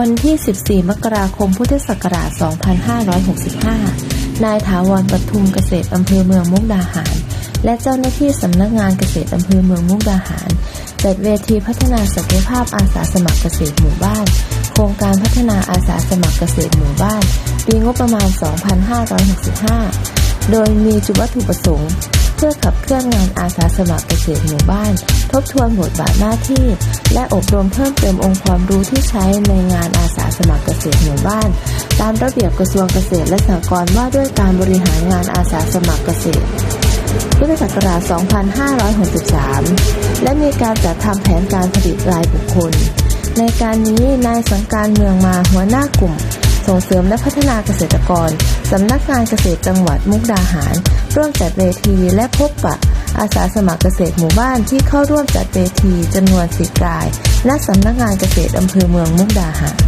วันที่ 14 มกราคม พุทธศักราช 2565 นายถาวรปทุมเกษตรอำเภอเมืองมุกดาหาร และเจ้าหน้าที่สำนักงานเกษตรอำเภอเมืองมุกดาหารจัดเวทีพัฒนาศักยภาพอาสาสมัครเกษตรหมู่บ้าน โครงการพัฒนาอาสาสมัครเกษตรหมู่บ้าน ปีงบประมาณ 2565 โดยมีจุดวัตถุประสงค์ พื่อขับเคลื่อนงานอาสาสมัครเกษตรหมู่บ้าน ทบทวนบทบาทหน้าที่ และอบรมเพิ่มเติมองค์ความรู้ที่ใช้ในงานอาสาสมัครเกษตรหมู่บ้าน ตามระเบียบกระทรวงเกษตรและสหกรณ์ว่าด้วยการบริหารงานอาสาสมัครเกษตรพุทธศักราช 2563 และมีการจัดทำแผนการผลิตรายบุคคล ในการนี้นายสังการเมืองมาหัวหน้ากลุ่ม ส่งเสริมและพัฒนาเกษตรกร สำนักงานเกษตรจังหวัดมุกดาหาร ร่วมจัดเวทีและพบปะ อาสาสมัครเกษตรหมู่บ้านที่เข้าร่วมจัดเวทีจำนวนสิบรายณสำนักงานเกษตรอำเภอเมืองมุกดาหาร